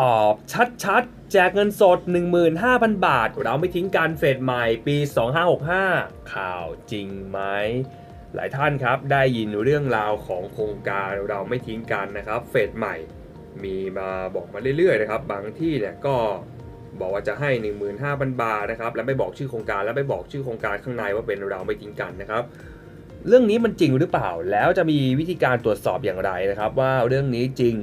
ตอบชัดๆ แจกเงินสด 15,000 บาท เราไม่ทิ้งการเฟสใหม่ปี 2565 ข่าวจริงไหม หลายท่านครับได้ยินเรื่องราวของโครงการเราไม่ทิ้งกันนะครับ เฟสใหม่ มีมาบอกมาเรื่อยๆนะครับ บางที่เนี่ยก็บอกว่าจะให้ 15,000 บาทนะครับ และไม่บอกชื่อโครงการและไม่บอกชื่อโครงการข้างในว่าเป็นเราไม่ทิ้งกันนะครับเรื่องนี้มันจริงหรือเปล่า แล้วจะมีวิธีการตรวจสอบอย่างไรนะครับ ว่าเรื่องนี้จริง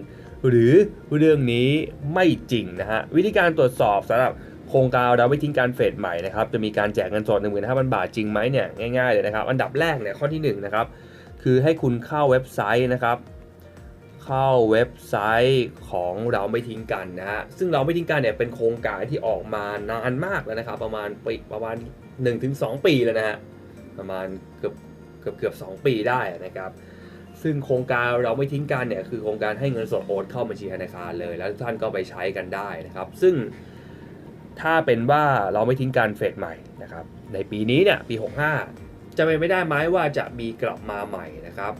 หรือเรื่องนี้ไม่จริงนะฮะวิธีการตรวจสอบสำหรับโครงการเราไม่ทิ้งการเฟสใหม่นะครับจะมีการแจกเงินสด15,000 บาทจริงไหมเนี่ยง่ายๆเลยนะครับ อันดับแรกเนี่ยข้อที่หนึ่งนะครับคือให้คุณเข้าเว็บไซต์นะครับ เข้าเว็บไซต์ของเราไม่ทิ้งกันนะฮะซึ่งเราไม่ทิ้งกันเนี่ยเป็นโครงการที่ออกมานานมากแล้วนะครับ ประมาณปีประมาณ 1-2 ปีแล้วนะฮะประมาณเกือบเกือบเกือบสองปีได้นะครับ ซึ่งโครงการเราไม่ทิ้งกันเนี่ยคือโครงการให้เงินสดโอนเข้าบัญชีธนาคารเลย แล้วท่านก็ไปใช้กันได้นะครับ ซึ่งถ้าเป็นว่าเราไม่ทิ้งกันเฟสใหม่นะครับ ในปีนี้เนี่ยปี 65 จะเป็นไม่ได้ไหมว่าจะมีกลับมาใหม่นะครับ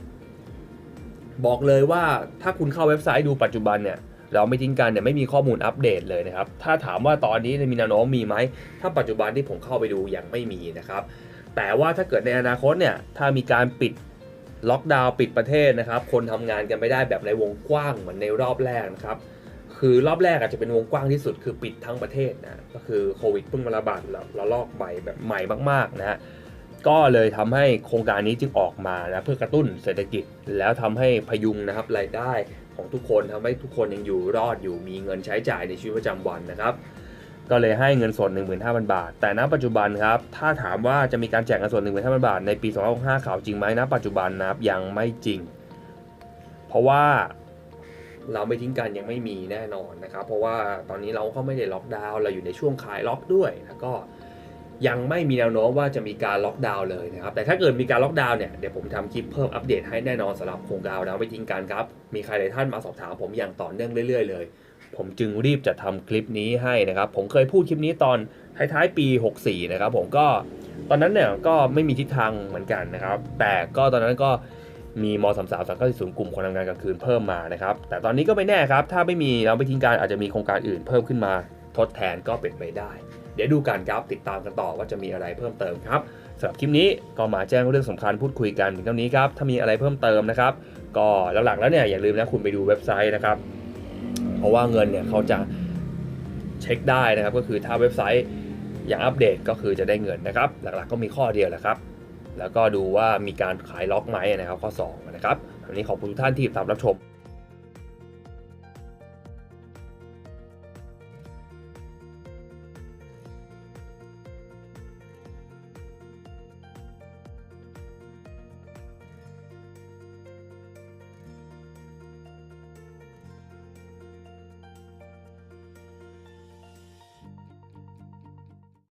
บอกเลยว่าถ้าคุณเข้าเว็บไซต์ดูปัจจุบันเนี่ยเราไม่ทิ้งกันเนี่ยไม่มีข้อมูลอัปเดตเลยนะครับ ถ้าถามว่าตอนนี้มีแนวโน้มมีไหม ถ้าปัจจุบันที่ผมเข้าไปดูยังไม่มีนะครับ แต่ว่าถ้าเกิดในอนาคตเนี่ย ถ้ามีการปิด ล็อกดาวน์ปิดประเทศนะครับ คนทำงานกันไม่ได้แบบในวงกว้างเหมือนในรอบแรกนะครับ คือรอบแรกอาจจะเป็นวงกว้างที่สุดคือปิดทั้งประเทศนะ ก็คือโควิดเพิ่งมาระบาดระระลอกใหม่แบบใหม่มากๆนะฮะ ก็เลยทำให้โครงการนี้จึงออกมานะเพื่อกระตุ้นเศรษฐกิจ แล้วทำให้พยุงนะครับรายได้ของทุกคนทำให้ทุกคนยังอยู่รอดอยู่มีเงินใช้จ่ายในชีวิตประจำวันนะครับ ก็เลยให้เงินสด 15,000 บาท แต่ณปัจจุบันครับ ถ้าถามว่าจะมีการแจกเงินสด 15,000 บาท ในปี2065ข่าวจริงไหมณปัจจุบันนะครับยังไม่จริง เพราะว่าเราไม่ทิ้งกันยังไม่มีแน่นอนนะครับ เพราะว่าตอนนี้เราก็ไม่ได้ล็อกดาวน์เราอยู่ในช่วงคลายล็อกด้วยแล้วก็ยังไม่มีแนวโน้มว่าจะมีการล็อกดาวน์เลยนะครับ แต่ถ้าเกิดมีการล็อกดาวน์เนี่ย เดี๋ยวผมทำคลิปเพิ่มอัปเดตให้แน่นอนสำหรับโครงการเราไม่ทิ้งกันครับ มีใครหลายท่านมาสอบถามผมอย่างต่อเนื่องเรื่อยๆเลย ผมจึงรีบจะทำคลิปนี้ให้นะครับ ผมเคยพูดคลิปนี้ตอนท้ายๆปี 64 นะครับ ผมก็ตอนนั้นเนี่ยก็ไม่มีทิศทางเหมือนกันนะครับ แต่ก็ตอนนั้นก็มีมสามสามสามเก้าศูนย์กลุ่มคนทำงานกลางคืนเพิ่มมานะครับ แต่ตอนนี้ก็ไม่แน่ครับ ถ้าไม่มีเราไม่ทิ้งการอาจจะมีโครงการอื่นเพิ่มขึ้นมาทดแทนก็เป็นไปได้ เดี๋ยวดูกันครับติดตามกันต่อว่าจะมีอะไรเพิ่มเติมครับสำหรับคลิปนี้ก็มาแจ้งเรื่องสำคัญพูดคุยกันถึงเท่านี้ครับถ้ามีอะไรเพิ่มเติมนะครับ ก็หลักๆแล้วเนี่ยอย่าลืมนะคุณไปดูเว็บไซต์นะครับ เพราะว่าเงินเนี่ยเขาจะเช็คได้นะครับ ก็คือถ้าเว็บไซต์อย่างอัปเดตก็คือจะได้เงินนะครับ หลักๆก็มีข้อเดียวแหละครับ แล้วก็ดูว่ามีการขายล็อกไหมนะครับข้อ2นะครับวันนี้ขอบคุณทุกท่านที่ติดตามรับชม